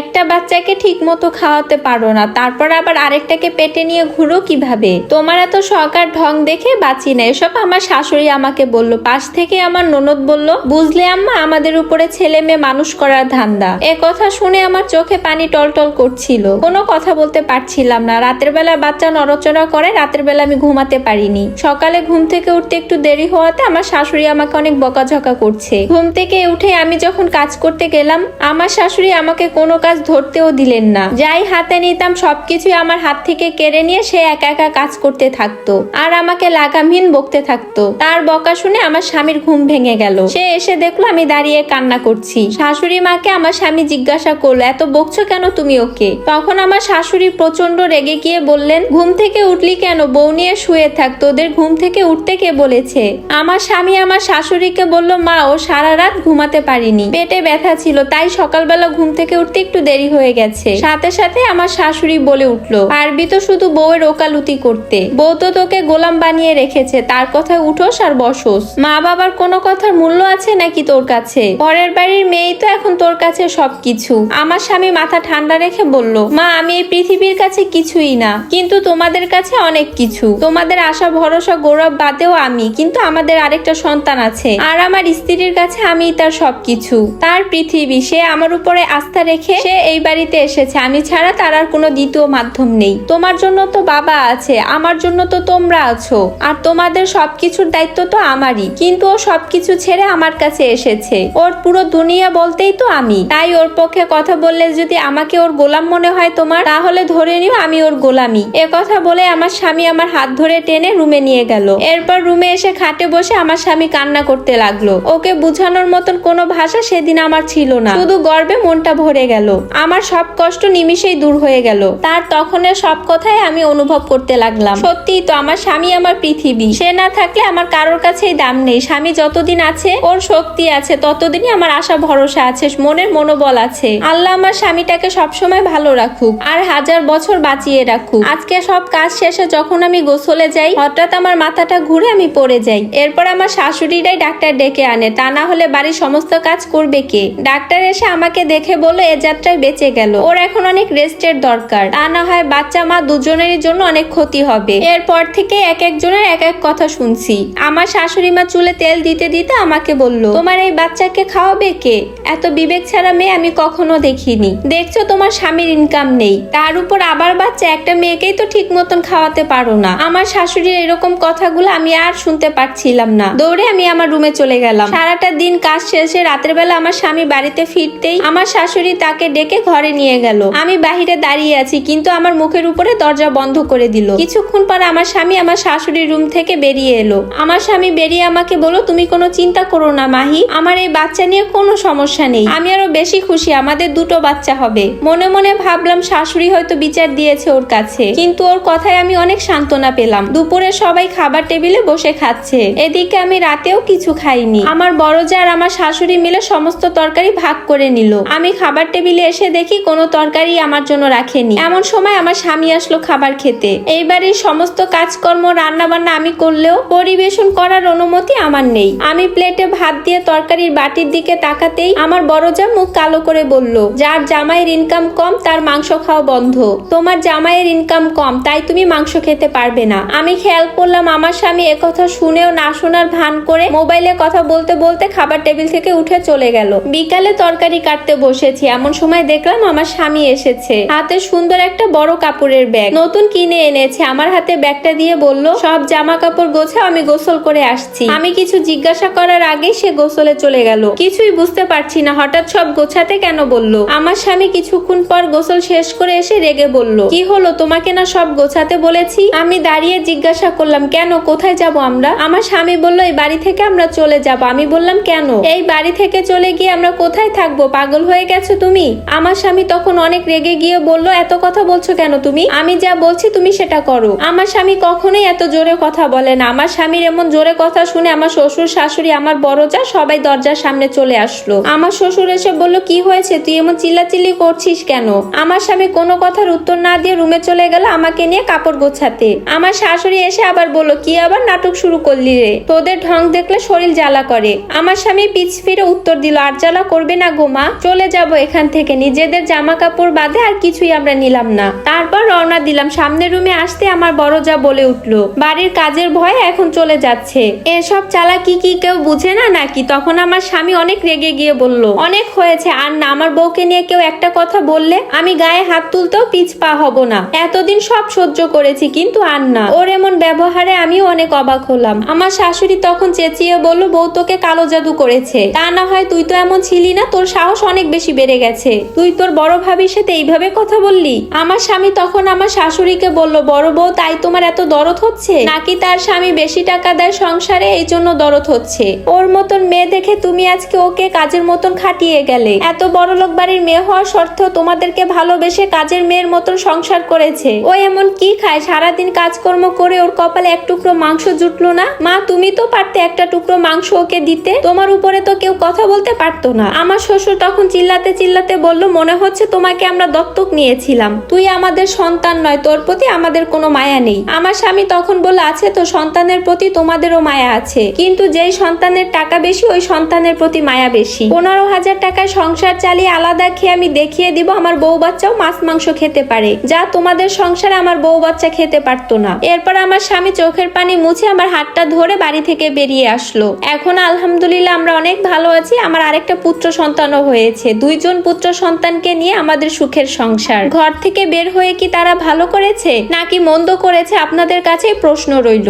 একটা বাচ্চাকে ঠিক মতো খাওয়াতে পারো না, তারপর আবার আরেকটাকে পেটে নিয়ে ঘুরো কীভাবে? তোমার এত সরকার ঢং দেখে বাঁচি না, এসব আমার শাশুড়ি আমাকে বলল, পাশ থেকে আমার ননদ বলল, বুঝলে আম্মা, আমাদের উপরে ছেলে মেয়ে মানুষ করার ধান্দা। এ কথা শুনে আমার চোখে পানি টলটল করছিল। কোনো কথা বলতে পারছিলাম না। রাতের বেলা বাচ্চা নড়চড়া করে, রাতের বেলা আমি ঘুমাতে পারিনি। সকালে ঘুম থেকে উঠতে একটু দেরি হওয়াতে আমার শাশুড়ি আমাকে অনেক বকাঝকা করছে। ঘুম থেকে উঠে আমি যখন কাজ করতে গেলাম, আমার শাশুড়ি আমাকে কোনো কাজ ধরতেও দিলেন না। যাই হাতে নিতাম সবকিছুই আমার হাত থেকে কেড়ে নিয়ে সে একা একা কাজ করতে থাকতো আর আমাকে লাগামহীন বকতে থাকতো। তার বকা শুনে আমার স্বামীর ঘুম ভেঙে গেল। সে এসে দেখল আমি দাঁড়িয়ে কান্না করছি। শাশুড়ি মাকে আমার স্বামী জিজ্ঞাসা করল, এত বকছো কেন তুমি ওকে? তখন আমার শাশুড়ি প্রচণ্ড রেগে গিয়ে বললেন, ঘুম থেকে উঠলি কেন? বউ নিয়ে শুয়ে থাক, তোদের ঘুম থেকে উঠতে কে বলেছে? আমার স্বামী আমার শাশুড়িকে বলল, মা, ও সারা রাত ঘুমাতে পারিনি। পেটে ব্যথা ছিল, তাই সকালবেলা ঘুম থেকে উঠতে একটু দেরি হয়ে গেছে। সাথে সাথে আমার শাশুড়ি বলে উঠল, পারবি তো শুধু বউয়ের ওকালুতি করতে। বউ তো তোকে গোলাম বানিয়ে রেখেছে, তার কথায় উঠোস আর বসোস। মা বাবার কোনো কথার মূল্য আছে নাকি তোর কাছে? পরের বাড়ির মেয়েই তো এখন তোর কাছে সবকিছু। আমার স্বামী মাথা ঠান্ডা রেখে বলল, মা, আমি এই পৃথিবীর কাছে কিছুই না, কিন্তু তোমাদের কাছে অনেক কিছু। তোমাদের আশা, ভরসা, গৌরব বাদেও আমি, কিন্তু আমাদের আরেকটা সন্তান আছে। আর আমার স্ত্রীর কাছে আমি তার সবকিছু। তার পৃথিবী, সে আমার উপরে আস্থা রেখে সে এই বাড়িতে এসেছে। আমি ছাড়া তার আর কোনো দ্বিতীয় মাধ্যম নেই। তোমার জন্য তো বাবা আছে, আমার জন্য তো তোমরা আছো। আর তোমাদের সবকিছুর দায়িত্ব তো আমারই। কিন্তু ও সবকিছু ছেড়ে আমার কাছে এসেছে। ওর পুরো দুনিয়া বলতেই তো আমি। তাই ওর পক্ষে কথা বললে যদি আমাকে ওর গোলাম মনে হয় তোমার, তাহলে ধরে নিও আমি ওর গোলামি এ কথা বলে আমার স্বামী আমার হাত ধরে টেনে রুমে নিয়ে গেল। এরপর রুমে এসে খাটে বসে আমার স্বামী কান্না করতে লাগল। ওকে বুঝানোর মতন কোনো ভাষা সেদিন আমার ছিল না। শুধু গর্বে মনটা ভরে গেল। আমার সব কষ্ট নিমিষেই দূর হয়ে গেল। তার তখনের সব কথাই আমি অনুভব করতে লাগলাম। সত্যিই তো আমার স্বামী আমার পৃথিবী। সে না থাকলে আমার কারোর কাছেই দাম নেই। স্বামী যতদিন আছে, ওর শক্তি আছে, ততদিনই আমার আশা, ভরসা আছে, মনের মনোবল আছে। আল্লাহ আমার স্বামীটাকে সবসময় ভালো রাখুক আর হাজার বছর বাঁচিয়ে রাখুক। আজকে সব কাজ শেষে যখন আমি গোসলে যাই, হঠাৎ আমার মাথাটা ঘুরে আমি পড়ে যাই। এরপর আমার শাশুড়িরাই ডাক্তার ডেকে আনে। তা না হলে বাড়ির সমস্ত কাজ করবে কে? ডাক্তার এসে আমাকে দেখে বলল, এ যাত্রায় বেঁচে গেল। ওর এখন অনেক রেস্টের দরকার। তা না হয় বাচ্চা, মা দুজনেরই জন্য অনেক ক্ষতি হবে। এরপর থেকে এক একজনের এক এক কথা শুনছি। আমার শাশুড়ি মা চুলে তেল দিতে দিতে আমাকে বলল, তোমার এই বাচ্চাকে খাওয়াবে কে? এত বিবেক ছাড়া মেয়ে আমি কখনো দেখিনি। দেখছ তোমার স্বামীর ইনকাম নেই। তার উপর আবার বাচ্চা একটা মেয়েকেই তো ঠিক মতন খাওয়াতে পারো না। আমার শাশুড়ির এরকম কথাগুলো আমি আর শুনতে পারছিলাম না। দৌড়ে আমি আমার রুমে চলে গেলাম। সারাটা দিন কাজ শেষে রাতের বেলা আমার স্বামী বাড়িতে ফিরতেই আমার শাশুড়ি তাকে ডেকে ঘরে নিয়ে গেল। আমি বাহিরে দাঁড়িয়ে আছি, কিন্তু আমার মুখের উপরে দরজা বন্ধ করে দিল। কিছুক্ষণ পর আমার স্বামী আমার শাশুড়ির রুম থেকে বেরিয়ে এলো। আমার স্বামী বেরিয়ে আমাকে বলো তুমি কোনো চিন্তা করো না মাহি, আমার এই বাচ্চা নিয়ে কোনো সমস্যা নেই। আমি আরও বেশি খুশি, আমাদের দুটো বাচ্চা হবে। মনে মনে ভাবলাম, শাশুড়ি হয়তো বিচার দিয়েছে ওর কাছে। কিন্তু ওর কথায় আমি অনেক সান্ত্বনা পেলাম। দুপুরে সবাই খাবার টেবিলে বসে খাচ্ছে। এদিকে আমি রাতেও কিছু খাইনি। আমার বড় যা আর আমার শাশুড়ি মিলে সমস্ত তরকারি ভাগ করে নিল। আমি খাবার টেবিলে এসে দেখি কোনো তরকারি আমার জন্য রাখেনি। এমন সময় আমার স্বামী আসলো খাবার খেতে। এই বাড়ির সমস্ত কাজকর্ম রান্না বান্না আমি করলেও পরিবেশন করার অনুমতি আমার নেই। আমি প্লেটে ভাত দিয়ে তরকারির বাটির দিকে তাকাতেই আমার বড় যা মুখ কালো করে বলল, যার জামাইয়ের ইনকাম কম, তার মাংস খাওয়া বন্ধ। তোমার জামাইয়ের ইনকাম কম, তাই তুমি মাংস খেতে পারবে না। আমি খেয়াল করলাম আমার স্বামী একথা শুনেও না শোনার ভান করে মোবাইলে কথা বলতে বলতে খাবার টেবিল থেকে উঠে চলে গেল। বিকালে তরকারি কাটতে বসেছি, এমন সময় দেখলাম আমার স্বামী এসেছে। হাতে সুন্দর একটা বড় কাপড়ের ব্যাগ। নতুন কিনে এনেছে। আমার হাতে ব্যাগটা দিয়ে বলল, সব জামা কাপড় গোছাও, আমি গোসল করে আসছি। আমি কিছু জিজ্ঞাসা করার আগেই সে গোসলে চলে গেল। কিছুই বুঝতে পারছি না, হঠাৎ সব গোছাতে কেন বলল। আমার স্বামী কিছুক্ষণ পর গোসল শেষ করে এসে রেগে বলল, কি হলো, তোমাকে না সব গোছাতে বলেছি? আমি দাঁড়িয়ে জিজ্ঞাসা করলাম, কেন, কোথায় যাব আমরা? আমার স্বামী বলল, এই বাড়ি থেকে আমরা চলে যাব। আমি বললাম, কেন? এই বাড়ি থেকে চলে গিয়ে আমরা কোথায় থাকব? পাগল হয়ে গেছো তুমি? আমার স্বামী তখন অনেক রেগে গিয়ে বলল, এত কথা বলছো কেন তুমি? আমি যা বলছি তুমি সেটা করো। আমার স্বামী কখনোই এত জোরে কথা বলে না। আমার স্বামীর এমন জোরে কথা শুনে আমার শ্বশুর, শাশুড়ি, আমার বড় যা সবাই দরজার সামনে চলে আসলো। আমার শ্বশুর এসে বলল, কি হয়েছে? তুই এমন চিল্লাচিল্লি করছিস কেন? আমার স্বামী কোনো কথার উত্তর না দিয়ে রুমে চলে গেল আমাকে নিয়ে কাপড় গোছাতে। আমার শাশুড়ি এসে আবার বলল, কি আবার নাটক শুরু করলি রে? তোদের ঢং দেখলে শরীর জ্বালা করে। আমার স্বামী পিছ ফিরে উত্তর দিল, আর জ্বালা করবে না গোমা চলে যাব এখান থেকে। থেকে নিজেদের জামা কাপড় বাদে আর কিছুই আমরা নিলাম না। তারপর রওনা দিলাম। সামনের রুমে আসতে আমার বড় যা বলে উঠল। বাড়ির কাজের ভয়ে এখন চলে যাচ্ছে। এসব চালাকি কি কি কেউ বুঝে না নাকি? তখন আমার স্বামী অনেক রেগে গিয়ে বলল, অনেক হয়েছে। আর না, আমার বউকে নিয়ে কেউ একটা কথা বললে আমি গায়ে হাত তুলতেও পিছ পা হব না। এতদিন সব সহ্য করেছি, কিন্তু আর না। ওর এমন ব্যবহারে আমিও অনেক অবাক হলাম। আমার শাশুড়ি তখন চেঁচিয়ে বলল, বউ তোকে কালো জাদু করেছে। তা না হয় তুই তো এমন ছিলি না, তোর সাহস অনেক বেশি বেড়ে গেছে। তুই তোর বড় ভাবির সাথে এইভাবে কথা বললি? আমার স্বামী তখন আমার শাশুড়িকে বলল, বড় বউ, তাই তোমার এত দরদ হচ্ছে? নাকি তার স্বামী বেশি টাকা দেয় সংসারে, এই জন্য দরদ হচ্ছে? ওর মতন মেয়ে দেখে তুমি আজকে ওকে কাজের মতন খাটিয়ে গেলে। এত বড় লোক বাড়ির মেয়ে হওয়ার সত্ত্বেও তোমাদেরকে ভালোবেসে কাজের মেয়ের মতন সংসার করেছে। ও এমন কি খায়? সারাদিন কাজকর্ম করে ওর কপালে এক টুকরো মাংস জুটলো না? মা, তুমি তো পারতে একটা টুকরো মাংস ওকে দিতে? তোমার উপরে তো কেউ কথা বলতে পারতো না। আমার শ্বশুর তখন চিল্লাতে চিল্লাতে বলল, মনে হচ্ছে তোমাকে আমরা দত্তক নিয়েছিলাম। তুই আমাদের সন্তান নয়, তোর প্রতি আমাদের কোনো মায়া নেই। আমার স্বামী তখন বলল, আছে তো, সন্তানের প্রতি তোমাদেরও মায়া আছে। কিন্তু যেই সন্তানের টাকা বেশি, ওই সন্তানের প্রতি মায়া বেশি। পনেরো হাজার টাকায় সংসার চালিয়ে আলাদা খেয়ে আমি দেখিয়ে দিব, আমার বউ বাচ্চাও মাছ, মাংস খেতে পারে। যা তোমাদের সংসারে আমার বউ বাচ্চা খেতে পারতো না। এরপর আমার স্বামী চোখের পানি মুছে আমার হাতটা ধরে বাড়ি থেকে বেরিয়ে আসলো। এখন আলহামদুলিল্লাহ আমরা অনেক ভালো আছি, আমার আরেকটা পুত্র সন্তানও হয়েছে। দুইজন পুত্র সন্তানকে নিয়ে আমাদের সুখের সংসার। ঘর থেকে বের হয়ে কি তারা ভালো করেছে? নাকি মন্দ করেছে? আপনাদের কাছে প্রশ্ন রইল।